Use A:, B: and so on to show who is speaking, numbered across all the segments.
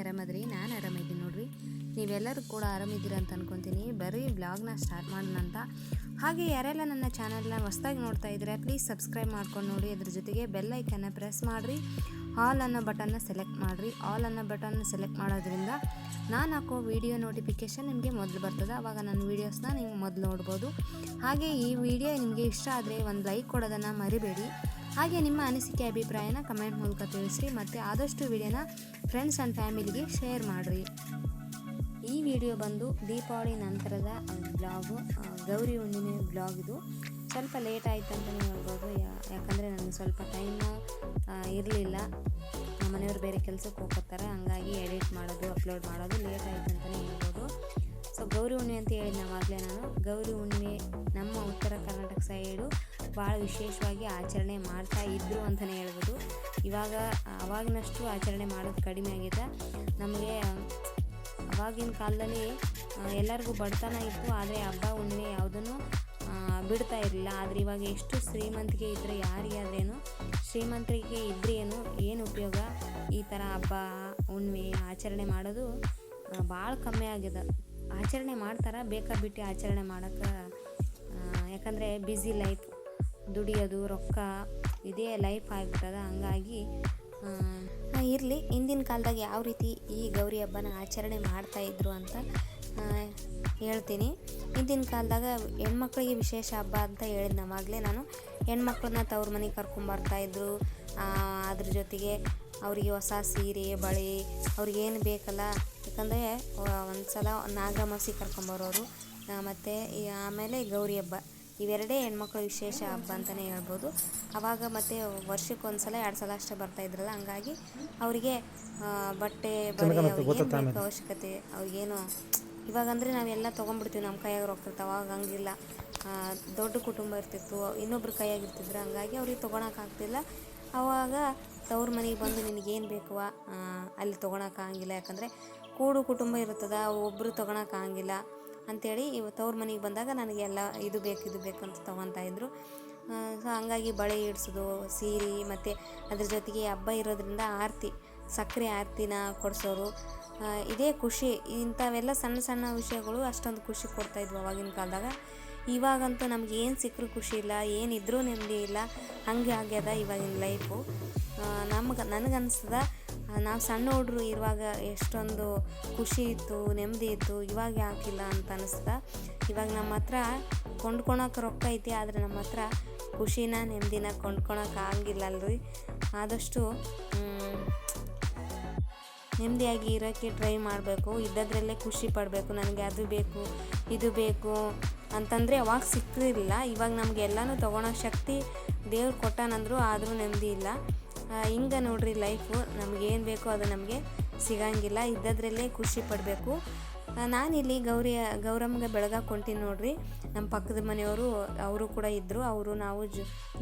A: ಆರಾಮದ್ರಿ? ನಾನು ಆರಾಮಿದ್ದೀನಿ ನೋಡ್ರಿ. ನೀವೆಲ್ಲರೂ ಕೂಡ ಆರಾಮಿದ್ದೀರ ಅಂತ ಅನ್ಕೊತೀನಿ. ಬರೀ ಬ್ಲಾಗ್ನ ಸ್ಟಾರ್ಟ್ ಮಾಡೋಣ ಅಂತ. ಹಾಗೆ ಯಾರೆಲ್ಲ ನನ್ನ ಚಾನಲ್ನ ಹೊಸ್ದಾಗಿ ನೋಡ್ತಾ ಇದ್ದರೆ ಪ್ಲೀಸ್ ಸಬ್ಸ್ಕ್ರೈಬ್ ಮಾಡ್ಕೊಂಡು ನೋಡಿ. ಅದ್ರ ಜೊತೆಗೆ ಬೆಲ್ ಐಕನ್ನ ಪ್ರೆಸ್ ಮಾಡಿರಿ. ಆಲ್ ಅನ್ನೋ ಬಟನ್ನ ಸೆಲೆಕ್ಟ್ ಮಾಡಿರಿ. ಆಲ್ ಅನ್ನೋ ಬಟನ್ ಸೆಲೆಕ್ಟ್ ಮಾಡೋದ್ರಿಂದ ನಾನು ಹಾಕೋ ವಿಡಿಯೋ ನೋಟಿಫಿಕೇಷನ್ ನಿಮಗೆ ಮೊದಲು ಬರ್ತದೆ. ಆವಾಗ ನನ್ನ ವೀಡಿಯೋಸ್ನ ನೀವು ಮೊದಲು ನೋಡ್ಬೋದು. ಹಾಗೆ ಈ ವಿಡಿಯೋ ನಿಮಗೆ ಇಷ್ಟ ಆದರೆ ಒಂದು ಲೈಕ್ ಕೊಡೋದನ್ನು ಮರಿಬೇಡಿ. ಹಾಗೆ ನಿಮ್ಮ ಅನಿಸಿಕೆ ಅಭಿಪ್ರಾಯನ ಕಮೆಂಟ್ ಮೂಲಕ ತಿಳಿಸ್ರಿ ಮತ್ತು ಆದಷ್ಟು ವಿಡಿಯೋನ ಫ್ರೆಂಡ್ಸ್ ಆ್ಯಂಡ್ ಫ್ಯಾಮಿಲಿಗೆ ಶೇರ್ ಮಾಡಿರಿ. ಈ ವಿಡಿಯೋ ಬಂದು ದೀಪಾವಳಿ ನಂತರದ ಬ್ಲಾಗು ಗೌರಿ ಹುಣ್ಣಿಮೆ ಬ್ಲಾಗ್ ಇದು. ಸ್ವಲ್ಪ ಲೇಟ್ ಆಯ್ತು ಅಂತಲೇ ಹೇಳ್ಬೋದು. ಯಾಕಂದರೆ ನನಗೆ ಸ್ವಲ್ಪ ಟೈಮು ಇರಲಿಲ್ಲ. ಮನೆಯವ್ರು ಬೇರೆ ಕೆಲಸಕ್ಕೆ ಹೋಗ್ತಾರೆ ಹಂಗಾಗಿ ಎಡಿಟ್ ಮಾಡೋದು ಅಪ್ಲೋಡ್ ಮಾಡೋದು ಲೇಟ್ ಆಯಿತು ಅಂತಲೇ ಹೇಳ್ಬೋದು. ಸೊ ಗೌರಿ ಹುಣ್ಣಿಮೆ ಅಂತ ಹೇಳಿದ ನಾವಾಗಲೇ ನಾನು. ಗೌರಿ ಹುಣ್ಣಿಮೆ ನಮ್ಮ ಉತ್ತರ ಕರ್ನಾಟಕ ಸೈಡು ಭಾಳ ವಿಶೇಷವಾಗಿ ಆಚರಣೆ ಮಾಡ್ತಾ ಇದ್ದರು ಅಂತಲೇ ಹೇಳ್ಬೋದು. ಇವಾಗ, ಅವಾಗಿನಷ್ಟು ಆಚರಣೆ ಮಾಡೋದು ಕಡಿಮೆ ಆಗಿದೆ. ನಮಗೆ, ಅವಾಗಿನ ಕಾಲದಲ್ಲಿ ಎಲ್ಲರಿಗೂ ಬಡತನ ಇತ್ತು, ಆದರೆ ಹಬ್ಬ, ಹುಣ್ಣಿಮೆ ಯಾವುದನ್ನು ಬಿಡ್ತಾ ಇರಲಿಲ್ಲ. ಆದರೆ ಇವಾಗ ಎಷ್ಟು ಶ್ರೀಮಂತಿಕೆ ಇದ್ದರೆ ಯಾರಿಗಾದ್ರೇನು ಶ್ರೀಮಂತರಿಗೆ ಇದ್ರೆ ಏನು ಏನು ಉಪಯೋಗ? ಈ ಥರ ಹಬ್ಬ, ಹುಣ್ಣಿಮೆ ಆಚರಣೆ ಮಾಡೋದು ಭಾಳ ಕಮ್ಮಿ ಆಗಿದೆ. ಆಚರಣೆ ಮಾಡ್ತಾರೆ? ಬೇಕಾ ಬಿಟ್ಟು ಆಚರಣೆ ಮಾಡೋಕ್ಕೆ ಯಾಕಂದರೆ ಬ್ಯುಸಿ ಲೈಫ್ ದುಡಿಯೋದು, ರೊಕ್ಕ ಇದೇ ಲೈಫ್ ಆಗಿಬಿಟ್ಟದ. ಹಂಗಾಗಿ ಇರಲಿ. ಹಿಂದಿನ ಕಾಲದಾಗ ಯಾವ ರೀತಿ ಈ ಗೌರಿ ಹಬ್ಬನ ಆಚರಣೆ ಮಾಡ್ತಾಯಿದ್ರು ಅಂತ ಹೇಳ್ತೀನಿ. ಹಿಂದಿನ ಕಾಲದಾಗ ಹೆಣ್ಮಕ್ಳಿಗೆ ವಿಶೇಷ ಹಬ್ಬ ಅಂತ ಹೇಳಿದ್ ನಾವಾಗಲೇ ನಾನು. ಹೆಣ್ಮಕ್ಳನ್ನ ತವ್ರ ಮನೆಗೆ ಕರ್ಕೊಂಬರ್ತಾಯಿದ್ರು ಅದ್ರ ಜೊತೆಗೆ ಅವರಿಗೆ ಹೊಸ ಸೀರೆ, ಬಳೆ ಅವ್ರಿಗೇನು ಬೇಕಲ್ಲ. ಯಾಕಂದರೆ ಒಂದು ಸಲ ನಾಗಮಸಿ ಕರ್ಕೊಂಬರೋರು ಮತ್ತು ಆಮೇಲೆ ಗೌರಿ ಹಬ್ಬ. ಇವೆರಡೇ ಹೆಣ್ಮಕ್ಳು ವಿಶೇಷ ಹಬ್ಬ ಅಂತಲೇ ಹೇಳ್ಬೋದು. ಆವಾಗ ಮತ್ತು ವರ್ಷಕ್ಕೆ ಒಂದು ಸಲ ಎರಡು ಸಲ ಅಷ್ಟೇ ಬರ್ತಾ ಇದ್ರಲ್ಲ ಹಂಗಾಗಿ ಅವರಿಗೆ ಬಟ್ಟೆ ಬರೆ ಅವ್ರಿಗೆ ಬೇಕು ಅವಶ್ಯಕತೆ ಅವ್ರಿಗೇನು ಇವಾಗ ಅಂದರೆ ನಾವೆಲ್ಲ ತೊಗೊಂಡ್ಬಿಡ್ತೀವಿ ನಮ್ಮ ಕೈಯಾಗ ರೊಕ್ಕ ಇರ್ತಾವೆ ಅವಾಗ ಹಂಗಿಲ್ಲ. ದೊಡ್ಡ ಕುಟುಂಬ ಇರ್ತಿತ್ತು ಇನ್ನೊಬ್ರ ಕೈಯಾಗಿರ್ತಿದ್ರು ಹಂಗಾಗಿ ಅವ್ರಿಗೆ ತೊಗೊಳಕ್ಕಾಗ್ತಿಲ್ಲ ಅವಾಗ ತವ್ರ ಮನೆಗೆ ಬಂದು ನಿನಗೇನು ಬೇಕುವ ಅಲ್ಲಿ ತೊಗೊಳಕ್ಕಾಗಿಲ್ಲ ಯಾಕಂದರೆ ಕೂಡು ಕುಟುಂಬ ಇರ್ತದ ಒಬ್ಬರು ತೊಗೊಳಕ್ಕಾಗಂಗಿಲ್ಲ ಅಂಥೇಳಿ ತವ್ರ ಮನೆಗೆ ಬಂದಾಗ ನನಗೆ ಎಲ್ಲ ಇದು ಬೇಕು ಇದು ಬೇಕು ಅಂತ ತೊಗೊತಾ ಇದ್ರು. ಸೊ ಹಂಗಾಗಿ ಬಳೆ ಇಡ್ಸೋದು, ಸೀರೆ, ಮತ್ತು ಅದ್ರ ಜೊತೆಗೆ ಹಬ್ಬ ಇರೋದ್ರಿಂದ ಆರತಿ, ಸಕ್ಕರೆ ಆರತಿನ ಕೊಡಿಸೋರು. ಇದೇ ಖುಷಿ. ಇಂಥವೆಲ್ಲ ಸಣ್ಣ ಸಣ್ಣ ವಿಷಯಗಳು ಅಷ್ಟೊಂದು ಖುಷಿ ಕೊಡ್ತಾಯಿದ್ವು ಅವಾಗಿನ ಕಾಲದಾಗ. ಇವಾಗಂತೂ ನಮ್ಗೆ ಏನು ಸಿಕ್ಕರೂ ಖುಷಿ ಇಲ್ಲ ಏನಿದ್ರೂ ನೆಮ್ಮದಿ ಇಲ್ಲ. ಹಂಗೆ ಆಗ್ಯದ ಇವಾಗಿನ ಲೈಫು ನಮ್ಗೆ ನನಗನ್ಸ್ತದ ನಾವು ಸಣ್ಣ ಹುಡ್ರು ಇರುವಾಗ ಎಷ್ಟೊಂದು ಖುಷಿ ಇತ್ತು ನೆಮ್ಮದಿ ಇತ್ತು, ಇವಾಗ ಯಾಕಿಲ್ಲ ಅಂತ ಅನ್ನಿಸ್ತಾ ಇವಾಗ ನಮ್ಮ ಹತ್ರ ಕೊಂಡ್ಕೊಳಕ್ಕೆ ರೊಕ್ಕ ಐತಿ, ಆದರೆ ನಮ್ಮ ಹತ್ರ ಖುಷಿನ ನೆಮ್ಮದಿನ ಕೊಂಡ್ಕೊಳಕ್ಕೆ ಅಲ್ರಿ. ಆದಷ್ಟು ನೆಮ್ಮದಿಯಾಗಿ ಇರೋಕ್ಕೆ ಟ್ರೈ ಮಾಡಬೇಕು. ಇದ್ದದ್ರಲ್ಲೇ ಖುಷಿ ಪಡಬೇಕು. ನನಗೆ ಅದು ಬೇಕು, ಇದು ಬೇಕು ಅಂತಂದರೆ ಅವಾಗ ಸಿಕ್ಕಿರಲಿಲ್ಲ ಇವಾಗ ನಮಗೆ ಎಲ್ಲನೂ ತೊಗೊಳೋ ಶಕ್ತಿ ದೇವ್ರು ಕೊಟ್ಟಾನಂದ್ರು ಆದರೂ ನೆಮ್ಮದಿ ಇಲ್ಲ. ಹಿಂಗೆ ನೋಡ್ರಿ ಲೈಫು ನಮಗೇನು ಬೇಕೋ ಅದು ನಮಗೆ ಸಿಗಂಗಿಲ್ಲ, ಇದ್ದದ್ರಲ್ಲೇ ಖುಷಿ ಪಡಬೇಕು. ನಾನಿಲ್ಲಿ ಗೌರಿ ಗೌರಮ್ಮಗೆ ಬೆಳಗಾಕ್ ಹೊಂಟೀನಿ ನೋಡ್ರಿ. ನಮ್ಮ ಪಕ್ಕದ ಮನೆಯವರು, ಅವರು ಕೂಡ ಇದ್ದರು ಅವರು ನಾವು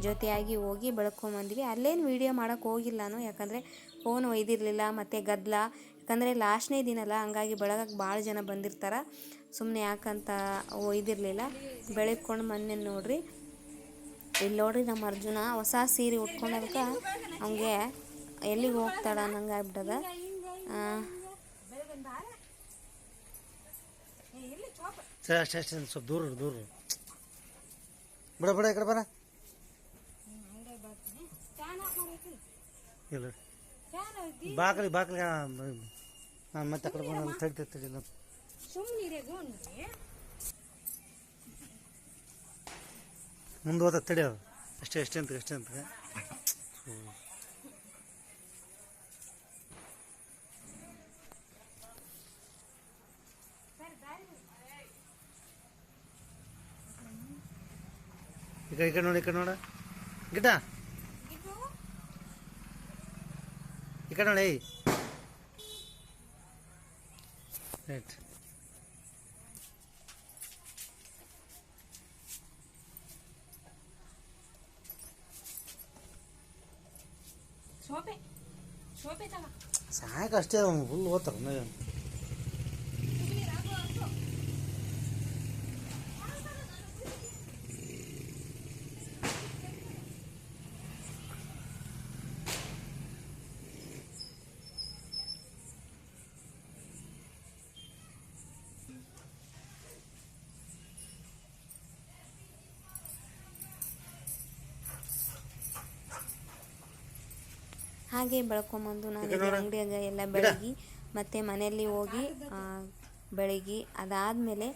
A: ಜೊತೆಯಾಗಿ ಹೋಗಿ ಬೆಳ್ಕೊಂಬಂದ್ವಿ ಅಲ್ಲೇನು ವೀಡಿಯೋ ಮಾಡೋಕ್ಕೆ ಹೋಗಿಲ್ಲ ನಾನು, ಯಾಕಂದರೆ ಫೋನ್ ಒಯ್ದಿರಲಿಲ್ಲ, ಮತ್ತು ಗದ್ದಲ ಯಾಕಂದರೆ ಲಾಸ್ಟ್ನೇ ದಿನಲ್ಲ ಹಂಗಾಗಿ ಬೆಳಗಕ್ಕೆ ಭಾಳ ಜನ ಬಂದಿರ್ತಾರೆ. ಸುಮ್ಮನೆ ಯಾಕಂತ ಒಯ್ದಿರಲಿಲ್ಲ. ಬೆಳಗ್ಕೊಂಡು ಮೊನ್ನೆ ನೋಡ್ರಿ. ಇಲ್ಲಿ ನೋಡ್ರಿ ನಮ್ಮ ಅರ್ಜುನ ಹೊಸ ಸೀರೆ ಉಟ್ಕೊಂಡದಕ್ಕೆ ಅವನಿಗೆ ಎಲ್ಲಿಗೆ ಹೋಗ್ತಾಳ ಅನ್ನಂಗೆ ಆಗ್ಬಿಟ್ಟದ. ಆ,
B: ಸರಿ ಅಷ್ಟೇ ಅಷ್ಟೇ ಸ್ವಲ್ಪ ದೂರ ದೂರ. ಬಿಡ ಬಿಡ ಈ ಕಡೆ ಬರ. ಇಲ್ಲ. ಬಾಕಲಿ ಬಾಕಲಿ ನಾನು ಮತ್ತೆ ಆ ಕಡೆ ಬಂದು ತಡಿ ತಡಿ ಮುಂದೆ ಹೋದ ತಡೆ ಅಷ್ಟೇ ಅಷ್ಟೇ ಅಂತ ಅಷ್ಟೇ ಅಂತ. ಈಗ ಈ ಕಡೆ ನೋಡಿ, ಈ ಕಡೆ ನೋಡ. ಗಿಡ. ಈ ಕಡೆ ನೋಡಿ ರೈಟ್ ಸಾಕು ಅಷ್ಟೇ ಫುಲ್ ಓದ್ತಾರ
A: ಹಾಗೆ ಬೆಳ್ಕೊಂಬಂದು ನಾನು ಅಂಗಡಿಯಾಗ ಎಲ್ಲ ಬೆಳಗಿ ಮತ್ತೆ ಮನೆಯಲ್ಲಿ ಹೋಗಿ ಬೆಳಗಿ ಅದಾದಮೇಲೆ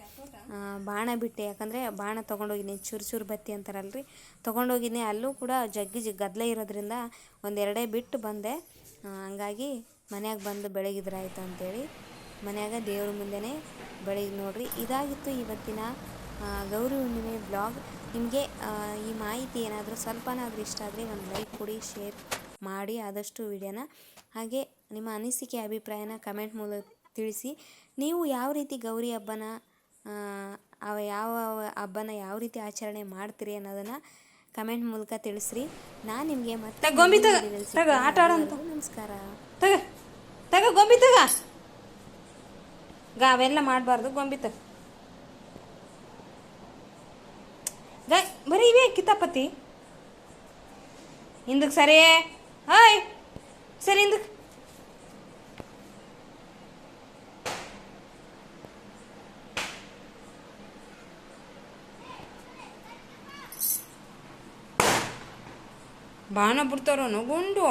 A: ಬಾಣ ಬಿಟ್ಟೆ. ಯಾಕಂದರೆ ಬಾಣ ತಗೊಂಡೋಗಿನಿ ಚೂರು ಚೂರು ಬತ್ತಿ ಅಂತಾರಲ್ರಿ? ತಗೊಂಡೋಗಿನಿ ಅಲ್ಲೂ ಕೂಡ ಜಗ್ಗಿ ಜಗ್ ಗದ್ದಲ ಇರೋದ್ರಿಂದ ಒಂದೆರಡೇ ಬಿಟ್ಟು ಬಂದೆ. ಹಂಗಾಗಿ ಮನ್ಯಾಗ ಬಂದು ಬೆಳಗಿದ್ರಾಯ್ತು ಅಂತೇಳಿ ಮನೆಯಾಗ ದೇವ್ರ ಮುಂದೆನೇ ಬೆಳಗ್ಗೆ ನೋಡ್ರಿ. ಇದಾಗಿತ್ತು ಇವತ್ತಿನ ಗೌರಿ ಹುಣ್ಣಿಮೆ ಬ್ಲಾಗ್ ನಿಮಗೆ ಈ ಮಾಹಿತಿ ಏನಾದರೂ ಸ್ವಲ್ಪನಾದರೂ ಇಷ್ಟ ಆದರೆ ಒಂದು ಲೈಕ್ ಕೊಡಿ ಶೇರ್ ಮಾಡಿ ಆದಷ್ಟು ವಿಡಿಯೋನ. ಹಾಗೆ ನಿಮ್ಮ ಅನಿಸಿಕೆ ಅಭಿಪ್ರಾಯನ ಕಮೆಂಟ್ ಮೂಲಕ ತಿಳಿಸಿ. ನೀವು ಯಾವ ರೀತಿ ಗೌರಿ ಹಬ್ಬನ ಅವ ಯಾವ ಹಬ್ಬನ ಯಾವ ರೀತಿ ಆಚರಣೆ ಮಾಡ್ತೀರಿ ಅನ್ನೋದನ್ನು ಕಮೆಂಟ್ ಮೂಲಕ ತಿಳಿಸ್ರಿ. ನಾನು ನಿಮಗೆ ಮತ್ತೆ
C: ಗೊಂಬಿ ತಗೋ. ಆಟ
A: ನಮಸ್ಕಾರ.
C: ತಗ ತಗ ಗೊಂಬಿ ತಗ. ಗ ಅವೆಲ್ಲ ಮಾಡಬಾರ್ದು ಗೊಂಬಿ ತಗ. ಗ ಬರೀ ಇವೇ ಕಿತಾಪತಿ. ಹಿಂದಕ್ಕೆ ಸರಿ ಹಾಯ್ ಸರಿ ಹಿಂದಕ್ಕೆ ಬಾಣ ಬಿಡ್ತಾರೋ ಗುಂಡು